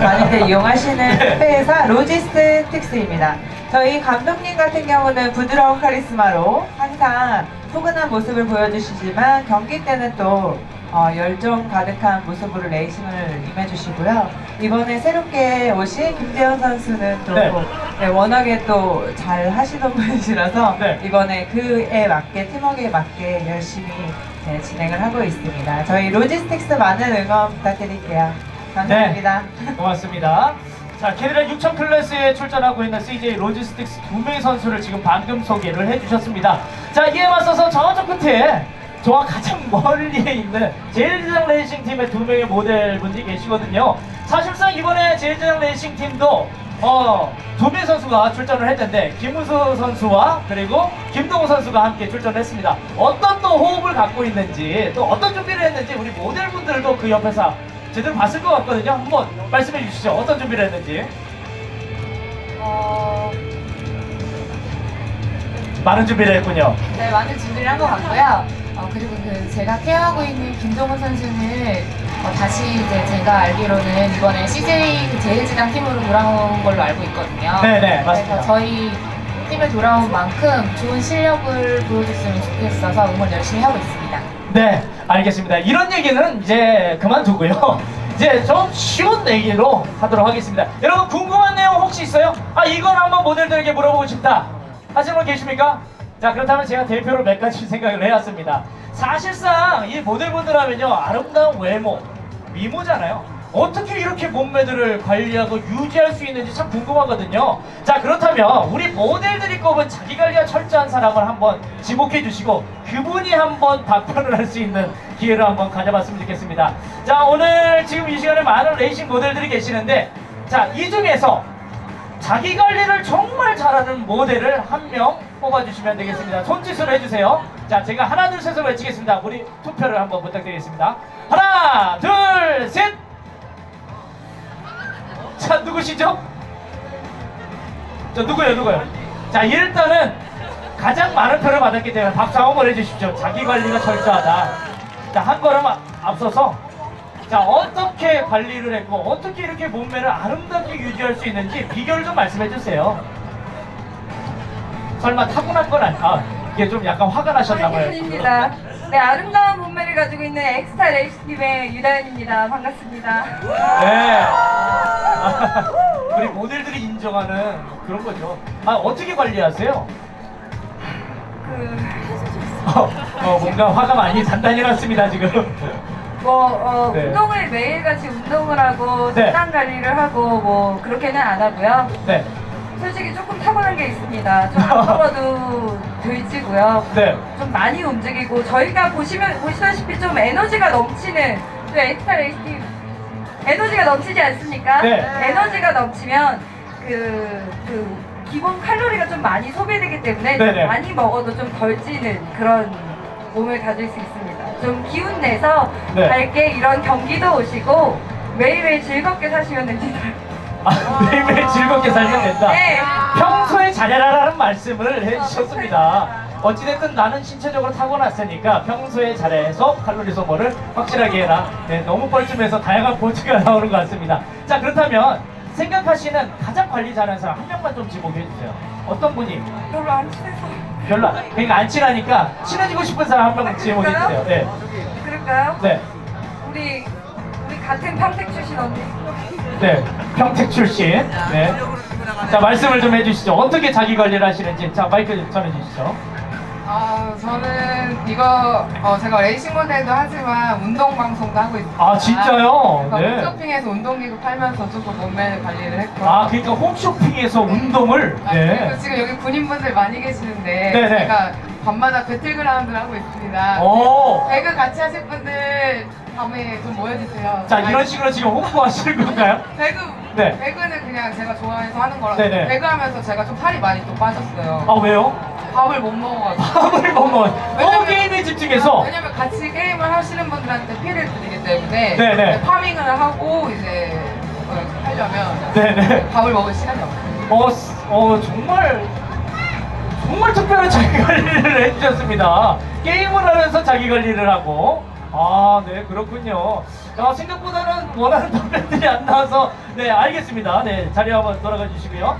많이들 이용하시는 택배회사 로지스틱스입니다. 저희 감독님 같은 경우는 부드러운 카리스마로 항상 포근한 모습을 보여주시지만 경기 때는 또 어, 열정 가득한 모습으로 레이싱을 임해주시고요. 이번에 새롭게 오신 김재현 선수는 또 네. 네, 워낙에 또 잘 하시던 분이시라서 네. 이번에 그에 맞게 팀워크에 맞게 열심히 네, 진행을 하고 있습니다. 저희 로지스틱스 많은 응원 부탁드릴게요. 감사합니다. 고맙습니다. 자, 캐리라 6000 클래스에 출전하고 있는 CJ 로지스틱스 두 명의 선수를 지금 방금 소개를 해주셨습니다. 자, 이에 맞서서 저쪽 끝에 저와 가장 멀리에 있는 제일제장 레이싱 팀의 두 명의 모델분들이 계시거든요. 사실상 이번에 제일제장 레이싱 팀도 어, 두 명의 선수가 출전을 했는데 김우수 선수와 그리고 김동호 선수가 함께 출전을 했습니다. 어떤 또 호흡을 갖고 있는지 또 어떤 준비를 했는지 우리 모델분들도 그 옆에서 제대로 봤을 것 같거든요. 한번 말씀해 주시죠. 어떤 준비를 했는지. 어, 많은 준비를 했군요. 네, 많은 준비를 한 것 같고요. 어, 그리고 그 제가 케어하고 있는 김동훈 선수는 어, 다시 이제 제가 알기로는 이번에 CJ 그 제일지당 팀으로 돌아온 걸로 알고 있거든요. 네네, 맞습니다. 그래서 저희 팀에 돌아온 만큼 좋은 실력을 보여줬으면 좋겠어서 응원 열심히 하고 있습니다. 네, 알겠습니다. 이런 얘기는 이제 그만두고요. 이제 좀 쉬운 얘기로 하도록 하겠습니다. 여러분 궁금한 내용 혹시 있어요? 아 이건 한번 모델들에게 물어보고 싶다 하시는 분 계십니까? 자 그렇다면 제가 대표로 몇 가지 생각을 해왔습니다. 사실상 이 모델분들 하면요 아름다운 외모, 미모잖아요. 어떻게 이렇게 몸매들을 관리하고 유지할 수 있는지 참 궁금하거든요. 자 그렇다면 우리 모델들이 꼽은 자기 관리가 철저한 사람을 한번 지목해 주시고 그분이 한번 답변을 할 수 있는 기회를 한번 가져봤으면 좋겠습니다. 자 오늘 지금 이 시간에 많은 레이싱 모델들이 계시는데 자 이 중에서 자기 관리를 정말 잘하는 모델을 한 명 뽑아주시면 되겠습니다. 손짓으로 해주세요. 자, 제가 하나, 둘, 셋을 외치겠습니다. 우리 투표를 한번 부탁드리겠습니다. 하나, 둘, 누구시죠? 저 누구예요, 누구예요? 자, 일단은 가장 많은 표를 받았기 때문에 박수 한번 해주십시오. 자기 관리가 철저하다. 자, 한 걸음 앞- 앞서서 자 어떻게 관리를 했고 어떻게 이렇게 몸매를 아름답게 유지할 수 있는지 비결을 좀 말씀해 주세요. 설마 타고난 건 아니? 아 이게 좀 약간 화가 나셨나 봐요. 아닙니다. 네, 아름다운 몸매를 가지고 있는 엑스타 레이스팀의 유다현입니다. 반갑습니다. 네. 우리 모델들이 인정하는 그런 거죠. 아 어떻게 관리하세요? 그, 어, 어, 뭔가 화가 많이 단단히 났습니다 지금. 뭐, 어, 네. 운동을 매일같이 운동을 하고, 네. 식단 관리를 하고, 뭐, 그렇게는 안 하고요. 네, 솔직히 조금 타고난 게 있습니다. 좀 앞으로도 돼지고요. 네. 좀 많이 움직이고, 저희가 보시면, 보시다시피 좀 에너지가 넘치는, 또 엑스타 레이스팀, 에너지가 넘치지 않습니까? 네. 에너지가 넘치면, 그, 그, 기본 칼로리가 좀 많이 소비되기 때문에 네네. 많이 먹어도 좀 덜 찌는 그런 몸을 가질 수 있습니다. 좀 기운 내서 네. 밝게 이런 경기도 오시고 매일매일 즐겁게 사시면 됩니다. 아, 매일매일 즐겁게 살면 된다. 네. 평소에 잘해라라는 말씀을 해주셨습니다. 어찌됐든 나는 신체적으로 타고났으니까 평소에 잘해서 칼로리 소모를 확실하게 해라. 네, 너무 뻘쭘해서 다양한 포즈가 나오는 것 같습니다. 자, 그렇다면 생각하시는 가장 관리 잘하는 사람 한 명만 좀 지목해 주세요. 어떤 분이? 별로 안 친해서 별로, 안- 그러니까 안 친하니까 친해지고 싶은 사람 한 명 지목해 주세요. 네. 그럴까요? 네. 우리 같은 평택 출신 언니. 네. 평택 출신. 네. 자, 말씀을 좀 해주시죠. 어떻게 자기 관리를 하시는지. 자, 마이크 좀 전해주시죠. 아, 저는 이거 어, 제가 레이싱 모델도 하지만 운동 방송도 하고 있어요. 아, 진짜요? 그래서 네. 홈쇼핑에서 운동기구 팔면서 조금 몸매 관리를 했고. 아, 그러니까 홈쇼핑에서 운동을. 아, 네. 그리고 지금 여기 군인분들 많이 계시는데 네네. 제가 밤마다 배틀그라운드를 하고 있습니다. 오. 배그 같이 하실 분들 밤에 좀 모여주세요. 자, 이런 식으로 지금 홍보하시는 건가요? 배그 네. 배그는 그냥 제가 좋아해서 하는 거라서 네네. 배그 하면서 제가 좀 살이 많이 또 빠졌어요. 아, 왜요? 밥을 못 먹어가지고. 밥을 못 먹어. 너무 게임에 집중해서. 왜냐면 같이 게임을 하시는 분들한테 피해를 드리기 때문에 네네. 파밍을 하고 이제 어, 하려면 네네. 밥을 먹을 시간이 없어요. 어, 스- 어, 정말. 정말 특별한 자기 관리를 해주셨습니다. 게임을 하면서 자기 관리를 하고. 아, 네, 그렇군요. 어, 생각보다는 원하는 답변들이 안 나와서 네 알겠습니다. 네 자리 한번 돌아가 주시고요.